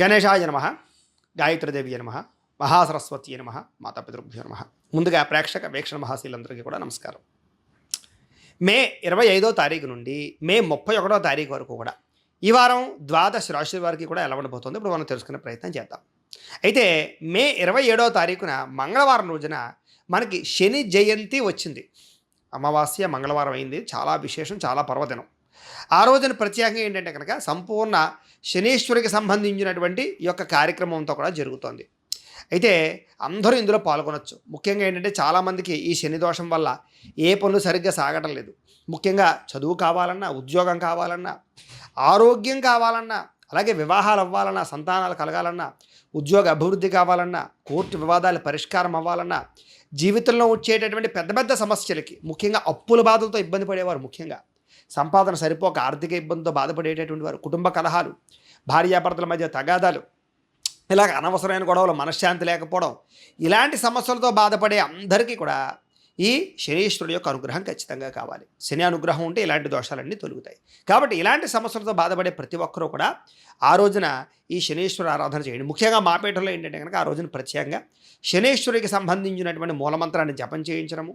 గణేశాయ నమ గాయత్రిదేవి నమ మహాసరస్వతి నమ మాతాపితృభ్యో నమ. ముందుగా ప్రేక్షక వీక్షణ మహాశీలందరికీ కూడా నమస్కారం. మే ఇరవై ఐదో తారీఖు నుండి మే ముప్పై ఒకటో తారీఖు వరకు కూడా ఈ వారం ద్వాదశ రాశుల వారికి కూడా ఎలా ఉండబోతుంది ఇప్పుడు మనం తెలుసుకునే ప్రయత్నం చేద్దాం. అయితే మే ఇరవై ఏడో తారీఖున మంగళవారం రోజున మనకి శని జయంతి వచ్చింది. అమావాస్య మంగళవారం అయింది. చాలా విశేషం చాలా పర్వదినం. ఆ రోజున ప్రత్యేకంగా ఏంటంటే కనుక సంపూర్ణ శనీశ్వరికి సంబంధించినటువంటి ఈ యొక్క కార్యక్రమంతో కూడా జరుగుతోంది. అయితే అందరూ ఇందులో పాల్గొనొచ్చు. ముఖ్యంగా ఏంటంటే చాలామందికి ఈ శని దోషం వల్ల ఏ పనులు సరిగ్గా సాగటం లేదు. ముఖ్యంగా చదువు కావాలన్నా ఉద్యోగం కావాలన్నా ఆరోగ్యం కావాలన్నా అలాగే వివాహాలు అవ్వాలన్నా సంతానాలు కలగాలన్నా ఉద్యోగ అభివృద్ధి కావాలన్నా కోర్టు వివాదాలు పరిష్కారం అవ్వాలన్నా జీవితంలో వచ్చేటటువంటి పెద్ద పెద్ద సమస్యలకి ముఖ్యంగా అప్పుల బాధలతో ఇబ్బంది పడేవారు ముఖ్యంగా. సంపాదన సరిపోక ఆర్థిక ఇబ్బందితో బాధపడేటటువంటి వారు కుటుంబ కలహాలు భార్యాభర్తల మధ్య తగాదాలు ఇలాగ అనవసరమైన గొడవలు మనశ్శాంతి లేకపోవడం ఇలాంటి సమస్యలతో బాధపడే అందరికీ కూడా ఈ శనీశ్వరుడు యొక్క అనుగ్రహం ఖచ్చితంగా కావాలి. శని అనుగ్రహం ఉంటే ఇలాంటి దోషాలన్నీ తొలుగుతాయి. కాబట్టి ఇలాంటి సమస్యలతో బాధపడే ప్రతి ఒక్కరూ కూడా ఆ రోజున ఈ శనీశ్వర ఆరాధన చేయండి. ముఖ్యంగా మాపేటలో ఏంటంటే కనుక ఆ రోజున ప్రత్యేకంగా శనీశ్వరికి సంబంధించినటువంటి మూలమంత్రాన్ని జపం చేయించడము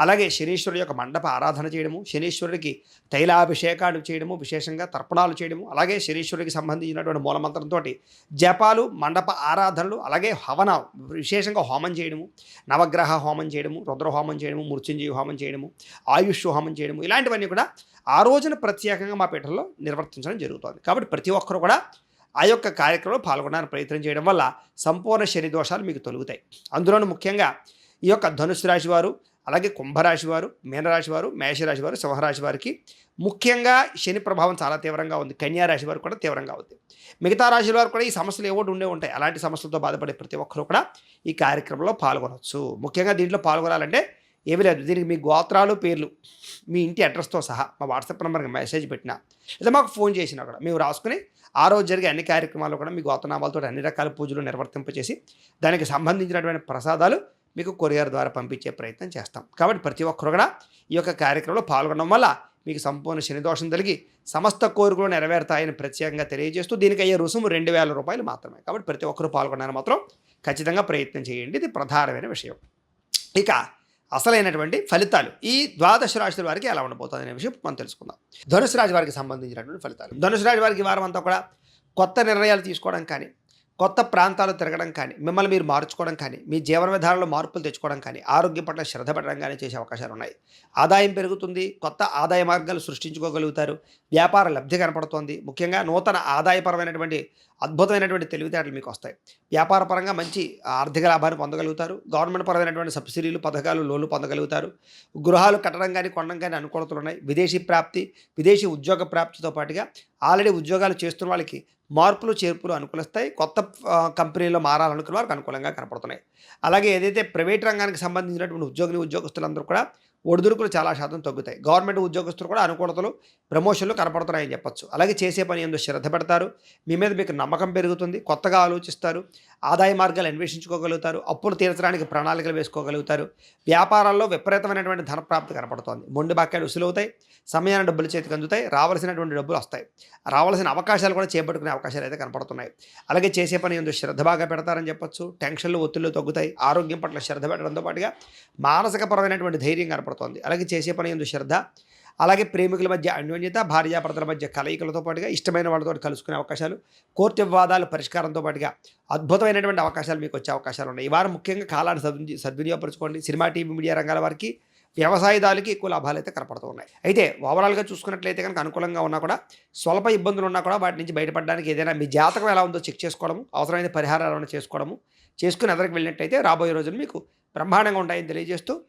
అలాగే శనీశ్వరుడి యొక్క మండప ఆరాధన చేయడము శనీశ్వరుడికి తైలాభిషేకాలు చేయడము విశేషంగా తర్పణాలు చేయడము అలాగే శనీశ్వరుడికి సంబంధించినటువంటి మూలమంత్రంతో జపాలు మండప ఆరాధనలు అలాగే హవన విశేషంగా హోమం చేయడము నవగ్రహ హోమం చేయడము రుద్ర హోమం చేయడము మృత్యుంజయ హోమం చేయడము ఆయుష్ హోమం చేయడము ఇలాంటివన్నీ కూడా ఆ రోజున ప్రత్యేకంగా మా పీఠంలో నిర్వర్తించడం జరుగుతుంది. కాబట్టి ప్రతి ఒక్కరు కూడా ఆ యొక్క కార్యక్రమంలో పాల్గొనడానికి ప్రయత్నం చేయడం వల్ల సంపూర్ణ శని దోషాలు మీకు తొలుగుతాయి. అందులోనూ ముఖ్యంగా ఈ యొక్క ధనుసు రాశి వారు అలాగే కుంభరాశి వారు మీనరాశి వారు మేషరాశి వారు సింహరాశి వారికి ముఖ్యంగా శని ప్రభావం చాలా తీవ్రంగా ఉంది. కన్యారాశి వారు కూడా తీవ్రంగా ఉంది. మిగతా రాశుల వారు కూడా ఈ సమస్యలు ఏవో ఉండే ఉంటాయి. అలాంటి సమస్యలతో బాధపడే ప్రతి ఒక్కరూ కూడా ఈ కార్యక్రమంలో పాల్గొనవచ్చు ముఖ్యంగా దీంట్లో పాల్గొనాలంటే ఏమీ లేదు. దీనికి మీ గోత్రాలు పేర్లు మీ ఇంటి అడ్రస్తో సహా మా వాట్సాప్ నెంబర్కి మెసేజ్ పెట్టినా లేదా మాకు ఫోన్ చేసినా కూడా మేము రాసుకుని ఆ రోజు జరిగే అన్ని కార్యక్రమాలు కూడా మీ గోతనామాలతో అన్ని రకాల పూజలు నిర్వర్తింపచేసి దానికి సంబంధించినటువంటి ప్రసాదాలు మీకు కొరియర్ ద్వారా పంపించే ప్రయత్నం చేస్తాం. కాబట్టి ప్రతి ఒక్కరు కూడా ఈ యొక్క కార్యక్రమంలో పాల్గొనడం వల్ల మీకు సంపూర్ణ శనిదోషం కలిగి సమస్త కోరికలు నెరవేరుతాయని ప్రత్యేకంగా తెలియజేస్తూ దీనికి అయ్యే రుసుము రెండు వేల రూపాయలు మాత్రమే. కాబట్టి ప్రతి ఒక్కరు పాల్గొన్నారు మాత్రం ఖచ్చితంగా ప్రయత్నం చేయండి. ఇది ప్రధానమైన విషయం. ఇక అసలైనటువంటి ఫలితాలు. ఈ ద్వాదశ రాశుల వారికి ఎలా ఉండబోతుంది అనే విషయం మనం తెలుసుకుందాం. ధనుసు రాశి వారికి సంబంధించినటువంటి ఫలితాలు. ధనుసు రాశి వారికి వారం అంతా కూడా కొత్త నిర్ణయాలు తీసుకోవడం కానీ కొత్త ప్రాంతాలు తిరగడం కానీ మిమ్మల్ని మీరు మార్చుకోవడం కానీ మీ జీవన విధానంలో మార్పులు తెచ్చుకోవడం కానీ ఆరోగ్యం పట్ల శ్రద్ధ పెట్టడం కానీ చేసే అవకాశాలు ఉన్నాయి. ఆదాయం పెరుగుతుంది కొత్త ఆదాయ మార్గాలు సృష్టించుకోగలుగుతారు వ్యాపార లబ్ధి కనపడుతోంది ముఖ్యంగా నూతన ఆదాయపరమైనటువంటి అద్భుతమైనటువంటి తెలివితేటలు మీకు వస్తాయి. వ్యాపార పరంగా మంచి ఆర్థిక లాభాన్ని పొందగలుగుతారు గవర్నమెంట్ పరమైనటువంటి సబ్సిడీలు పథకాలు లోన్లు పొందగలుగుతారు గృహాలు కట్టడం కానీ కొనడం కానీ అనుకూలతలు ఉన్నాయి. విదేశీ ప్రాప్తి విదేశీ ఉద్యోగ ప్రాప్తితో పాటుగా ఆల్రెడీ ఉద్యోగాలు చేస్తున్న వాళ్ళకి మార్పులు చేర్పులు అనుకూలిస్తాయి. కొత్త కంపెనీలో మారాలనుకున్న వారికి అనుకూలంగా కనపడుతున్నాయి. అలాగే ఏదైతే ప్రైవేట్ రంగానికి సంబంధించినటువంటి ఉద్యోగులు ఉద్యోగస్తులందరూ కూడా ఒడిదుడుకులు చాలా శాతం తగ్గుతాయి. గవర్నమెంట్ ఉద్యోగస్తులు కూడా అనుకూలతలు ప్రమోషన్లు కనపడుతున్నాయని చెప్పొచ్చు. అలాగే చేసే పని ఎందుకు శ్రద్ధ పెడతారు. మీ మీద మీకు నమ్మకం పెరుగుతుంది. కొత్తగా ఆలోచిస్తారు. ఆదాయ మార్గాలు అన్వేషించుకోగలుగుతారు. అప్పులు తీర్చడానికి ప్రణాళికలు వేసుకోగలుగుతారు. వ్యాపారాల్లో విపరీతమైనటువంటి ధన ప్రాప్తి కనపడుతోంది. మొండి బాక్యాలు ఉసులవుతాయి. సమయాన్ని డబ్బులు చేతికి అందుతాయి. రావాల్సినటువంటి డబ్బులు వస్తాయి. రావాల్సిన అవకాశాలు కూడా చేపట్టుకునే అవకాశాలు అయితే కనపడుతున్నాయి. అలాగే చేసే పని ఎందుకు శ్రద్ధ బాగా పెడతారని చెప్పొచ్చు. టెన్షన్లు ఒత్తిళ్ళు తగ్గుతాయి. ఆరోగ్యం పట్ల శ్రద్ధ పెట్టడంతో పాటుగా మానసికపరమైనటువంటి ధైర్యం కనపడుతుంది. అలాగే చేసే పని ఎందు శ్రద్ధ అలాగే ప్రేమికుల మధ్య అన్యోన్యత భార్యాభర్తల మధ్య కలయికలతో పాటుగా ఇష్టమైన వాళ్ళతో కలుసుకునే అవకాశాలు కోర్టు వివాదాలు పరిష్కారంతో పాటుగా అద్భుతమైనటువంటి అవకాశాలు మీకు వచ్చే అవకాశాలు ఉన్నాయి. ఈ వారం ముఖ్యంగా కాలాన్ని సద్వి సద్వినియోగపరచుకోండి. సినిమా టీవీ మీడియా రంగాల వారికి వ్యవసాయదారులకి ఎక్కువ లాభాలు అయితే కనపడుతూ ఉన్నాయి. అయితే ఓవరాల్గా చూసుకున్నట్లయితే కనుక అనుకూలంగా ఉన్నా కూడా స్వల్ప ఇబ్బందులు ఉన్నా కూడా వాటి నుంచి బయటపడడానికి ఏదైనా మీ జాతకం ఎలా ఉందో చెక్ చేసుకోవడము అవసరమైన పరిహారాలు ఏమైనా చేసుకోవడము చేసుకుని ఎదరికి వెళ్ళినట్టయితే రాబోయే రోజులు మీకు బ్రహ్మాండంగా ఉంటాయని తెలియజేస్తూ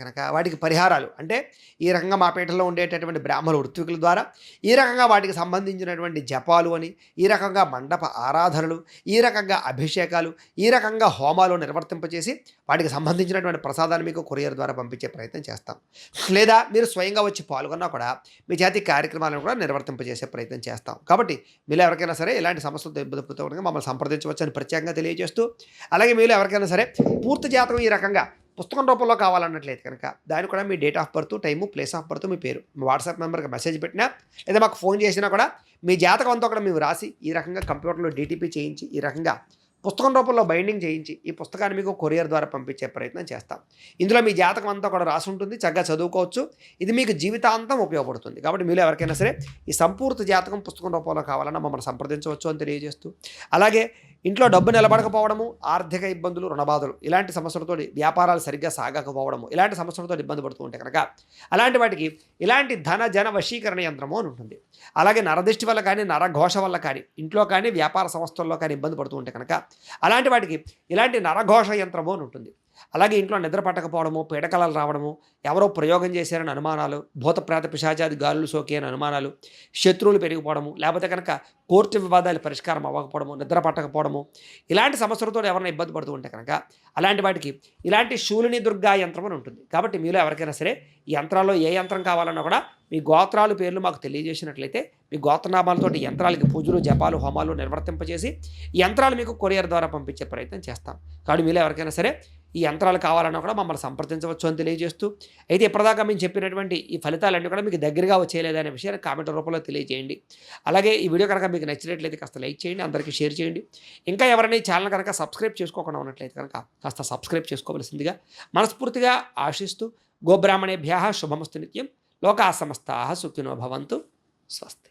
కనుక వాటికి పరిహారాలు. అంటే ఈ రకంగా మా పీఠంలో ఉండేటటువంటి బ్రాహ్మణ వృత్తికుల ద్వారా ఈ రకంగా వాటికి సంబంధించినటువంటి జపాలు అని ఈ రకంగా మండప ఆరాధనలు ఈ రకంగా అభిషేకాలు ఈ రకంగా హోమాలు నిర్వర్తింపచేసి వాటికి సంబంధించినటువంటి ప్రసాదాన్ని మీకు కొరియర్ ద్వారా పంపించే ప్రయత్నం చేస్తాం. లేదా మీరు స్వయంగా వచ్చి పాల్గొన్నా కూడా మీ జాతి కార్యక్రమాలను కూడా నిర్వర్తింపజేసే ప్రయత్నం చేస్తాం. కాబట్టి మీరు ఎవరికైనా సరే ఇలాంటి సమస్యలు ఇబ్బంది ఉండగా మమ్మల్ని సంప్రదించవచ్చు అని ప్రత్యేకంగా తెలియజేస్తూ అలాగే మీరు ఎవరికైనా సరే పూర్తి జాతకం ఈ రకంగా పుస్తకం రూపంలో కావాలన్నట్లయితే కనుక దాని కూడా మీ date of birth time place of birth మీ పేరు మీ వాట్సాప్ నెంబర్కి మెసేజ్ పెట్టినా లేదా మాకు ఫోన్ చేసినా కూడా మీ జాతకం అంతా కూడా మేము రాసి ఈ రకంగా కంప్యూటర్లో డీటీపీ చేయించి ఈ రకంగా పుస్తకం రూపంలో బైండింగ్ చేయించి ఈ పుస్తకాన్ని మీకు కొరియర్ ద్వారా పంపించే ప్రయత్నం చేస్తాం. ఇందులో మీ జాతకం అంతా కూడా రాసి ఉంటుంది చక్కగా చదువుకోవచ్చు. ఇది మీకు జీవితాంతం ఉపయోగపడుతుంది. కాబట్టి మీరు ఎవరికైనా సరే ఈ సంపూర్తి జాతకం పుస్తకం రూపంలో కావాలన్నా మమ్మల్ని సంప్రదించవచ్చు అని తెలియజేస్తూ. అలాగే ఇంట్లో డబ్బు నిలబడకపోవడము ఆర్థిక ఇబ్బందులు రుణబాధలు ఇలాంటి సమస్యలతో వ్యాపారాలు సరిగ్గా సాగకపోవడము ఇలాంటి సమస్యలతో ఇబ్బంది పడుతూ ఉంటే కనుక అలాంటి వాటికి ఇలాంటి ధన జన వశీకరణ యంత్రము అని ఉంటుంది. అలాగే నరదిష్టి వల్ల కానీ నరఘోష వల్ల కానీ ఇంట్లో కానీ వ్యాపార సంస్థల్లో కానీ ఇబ్బంది పడుతూ ఉంటే కనుక అలాంటి వాటికి ఇలాంటి నరఘోష యంత్రము అని ఉంటుంది. అలాగే ఇంట్లో నిద్ర పట్టకపోవడము పీడకలలు రావడము ఎవరో ప్రయోగం చేశారని అనుమానాలు భూతప్రేత పిశాచాది గాలులు సోకి అని అనుమానాలు శత్రువులు పెరిగిపోవడము లేకపోతే కనుక కోర్టు వివాదాలు పరిష్కారం అవ్వకపోవడము నిద్ర పట్టకపోవడము ఇలాంటి సమస్యలతో ఎవరైనా ఇబ్బంది పడుతూ ఉంటే కనుక అలాంటి వాటికి ఇలాంటి శూలిని దుర్గా యంత్రం అని ఉంటుంది. కాబట్టి మీలో ఎవరికైనా సరే ఈ యంత్రాల్లో ఏ యంత్రం కావాలన్నా కూడా మీ గోత్రాలు పేర్లు మాకు తెలియజేసినట్లయితే మీ గోత్రనామాలతోటి యంత్రాలకి పూజలు జపాలు హోమాలు నిర్వర్తింపజేసి ఈ యంత్రాలు మీకు కొరియర్ ద్వారా పంపించే ప్రయత్నం చేస్తాం. కాబట్టి మీలో ఎవరికైనా సరే ఈ యంత్రాలు కావాలన్నా కూడా మమ్మల్ని సంప్రదించవచ్చు అని తెలియజేస్తూ అయితే ఇప్పటిదాకా మేము చెప్పినటువంటి ఈ ఫలితాలన్నీ కూడా మీకు దగ్గరగా వచ్చేయలేదనే విషయాన్ని కామెంట్ రూపంలో తెలియజేయండి. అలాగే ఈ వీడియో కనుక మీకు నచ్చినట్లయితే కాస్త లైక్ చేయండి అందరికీ షేర్ చేయండి. ఇంకా ఎవరైనా ఈ ఛానల్ కనుక సబ్స్క్రైబ్ చేసుకోకుండా ఉన్నట్లయితే కనుక కాస్త సబ్స్క్రైబ్ చేసుకోవలసిందిగా మనస్ఫూర్తిగా ఆశిస్తూ గోబ్రాహ్మణేభ్య శుభమస్తు నిత్యం లోకా సమస్తా సుఖినో భవంతు స్వస్తి.